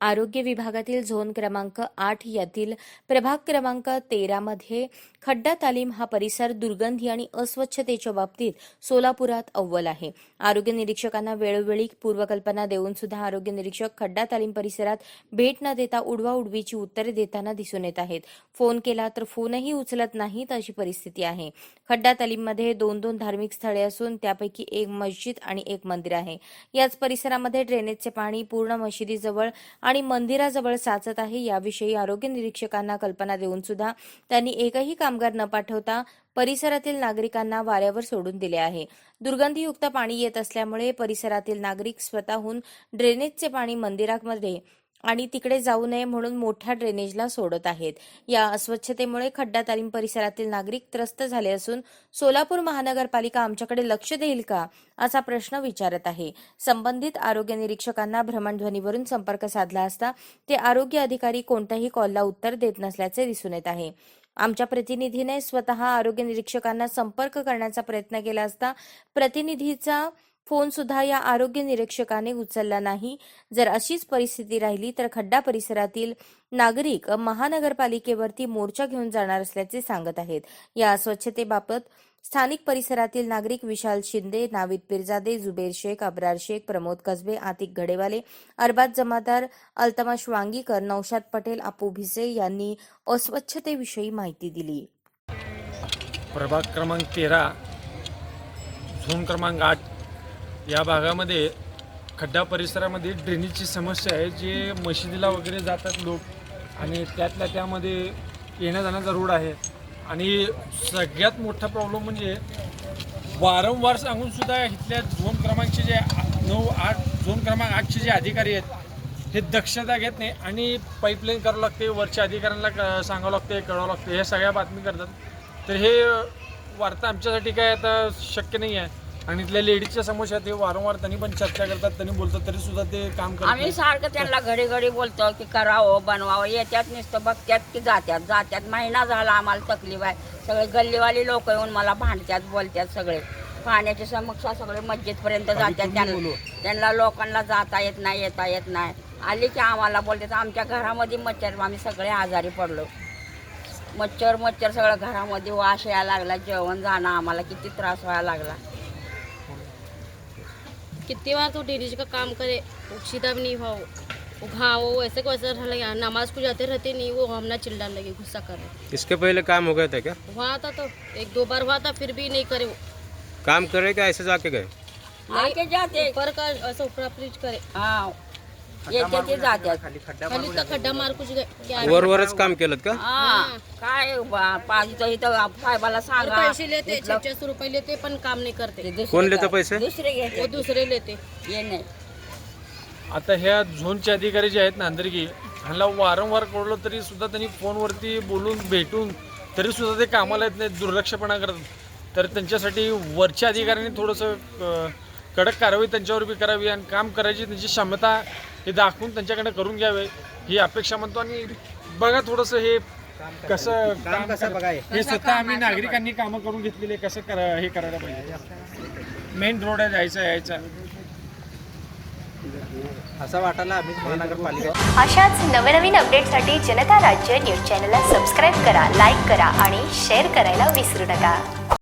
आरोग्य विभागातील झोन क्रमांक आठ यातील प्रभाग क्रमांक तेरामध्ये खड्डा तालीम हा परिसर दुर्गंधी आणि अस्वच्छतेच्या बाबतीत सोलापुरात अव्वल आहे. आरोग्य निरीक्षकांना वेळोवेळी पूर्वकल्पना देऊन सुद्धा आरोग्य निरीक्षक खड्डा तालीम परिसरात भेट न देता उडवा उडवीची उत्तरे देताना दिसून येत आहेत. फोन केला तर फोनही उचलत नाहीत अशी परिस्थिती आहे. खड्डा तालीममध्ये दोन दोन धार्मिक स्थळे असून त्यापैकी एक मस्जिद आणि एक मंदिर आहे. याच परिसरामध्ये ड्रेनेजचे पाणी पूर्ण मशिदीजवळ आणि मंदिराजवळ साचत आहे. याविषयी आरोग्य निरीक्षकांना कल्पना देऊन सुद्धा त्यांनी एकही कामगार न पाठवता परिसरातील नागरिकांना वाऱ्यावर सोडून दिले आहे. दुर्गंधीयुक्त पाणी येत असल्यामुळे परिसरातील नागरिक स्वतःहून ड्रेनेजचे पाणी मंदिरामध्ये आणि तिकडे जाऊ नये म्हणून मोठ्या ड्रेनेजला सोडत आहेत. या अस्वच्छतेमुळे खड्डा तालीम परिसरातील नागरिक त्रस्त झाले असून सोलापूर महानगरपालिका आमच्याकडे लक्ष देईल का असा प्रश्न विचारत आहे. संबंधित आरोग्य निरीक्षकांना भ्रमणध्वनीवरून संपर्क साधला असता ते आरोग्य अधिकारी कोणत्याही कॉलला उत्तर देत नसल्याचे दिसून येत आहे. आमच्या प्रतिनिधीने स्वतः आरोग्य निरीक्षकांना संपर्क करण्याचा प्रयत्न केला असता प्रतिनिधीचा फोन सुद्धा या आरोग्य निरीक्षकाने उचलला नाही. जर अशीच परिस्थिती राहिली तर खड्डा परिसरातील नागरिक महानगरपालिकेवरती मोर्चा घेऊन जाणार असल्याचे सांगत आहेत. या स्वच्छतेबाबत स्थानिक परिसरातील नागरिक विशाल शिंदे नाविद पिरजादे जुबेर शेख अब्रार शेख प्रमोद कसबे आतिक घडेवाले अरबाज जमादार अल्तमाश वांगीकर नौशाद पटेल अपू भिसे यांनी अस्वच्छतेविषयी माहिती दिली. प्रभाग क्रमांक तेरा झोन क्रमांक आठ या भागामध्ये खड्डा परिसरामध्ये ड्रेनेजची समस्या आहे जे मशिदीला वगैरे जातात लोक आणि त्यातल्या त्यामध्ये येण्या जाण्याचा रोड आहे. आणि सगळ्यात मोठा प्रॉब्लेम म्हणजे वारंवार सांगून सुद्धा इथल्या झोन क्रमांकचे जे आ- नऊ आठ झोन क्रमांक आठचे जे अधिकारी आहेत हे दक्षता घेत नाही आणि पाईपलाईन करावं लागते वरच्या अधिकाऱ्यांना क- सांगावं लागते कळावं लागते हे सगळ्या बातमी करतात. तर हे वार्ता आमच्यासाठी काय आता शक्य नाही आहे आणि इथल्या लेडीजच्या समस्या ते वारंवार त्यांनी पण चर्चा करतात त्यांनी बोलतात तरी सुद्धा ते काम करत आम्ही. सारखं त्यांना घडी घडी बोलतो की करावं बनवावं येत्यात नुसतं बघत्यात की जात्यात जात्यात. महिना झाला आम्हाला तकलीफ आहे. सगळे गल्लीवाली लोक येऊन मला भांडत्यात बोलत्यात सगळे. पाण्याची समस्या सगळे मस्जिदपर्यंत जात्यात त्यांना. त्यांना लोकांना जाता येत नाही येता येत नाही. आली की आम्हाला बोलतात आमच्या घरामध्ये मच्छर आम्ही सगळे आजारी पडलो. मच्छर मच्छर सगळं घरामध्ये वास यायला लागला जेवण जाणं आम्हाला किती त्रास व्हायला लागला. कितनी बार तो डेलीज का काम करे वो सीधा भी नहीं हो हाँ वो ऐसे को ऐसा रहने यहाँ नमाज़ को जाते रहते नहीं वो हमने चिल्लाने लगे गुस्सा कर रहे। इसके पहले काम हो गया था क्या? हुआ था तो एक दो बार हुआ था फिर भी नहीं करे वो। काम करे क्या ऐसे जाके गए? आके जाते। ऊपर का ऐसा ऊपर फ्रिज करे। हा येते ते जात्यात. खाली का खड्डा मार कुछ गए क्या वर वरच काम केलं का? हा. काय बा- पाहिजे इथं साहेबाला सांगा. पैसे लेते सौ रुपये लेते पण काम नहीं करते. ते दुसरे कोण लेतं? पैसे? दुसरे वो घेते दूसरे लेते. ये नाही. आता ह्या झोनचे अधिकारी जे आहेत नांदरगी ह्यांना वारंवार कळलं तरी सुद्धा त्यांनी फोनवरती बोलून भेटून तरी सुद्धा ते कामाला येत नाहीत दुर्लक्षपणा करतात. तर त्यांच्यासाठी वरच्या अधिकाऱ्यांनी थोडंसं अं, कडक कारवाई त्यांच्यावर बी करावी आणि काम करायची त्यांची क्षमता हे दाखवून त्यांच्याकडे करून घ्यावे ही अपेक्षा म्हणतो. आणि बघा थोडंसं हे कसं काम कसं हे. स्वतः आम्ही नागरिकांनी कामं करून घेतलेले कसं करा हे करायला पाहिजे. मेन रोड आहे जायचं यायचा असं वाटायला आम्हीच महानगरपालिका अशाच नवनवीन अपडेटसाठी जनता राज्य न्यूज चॅनलला सबस्क्राईब करा लाईक करा आणि शेअर करायला विसरू नका.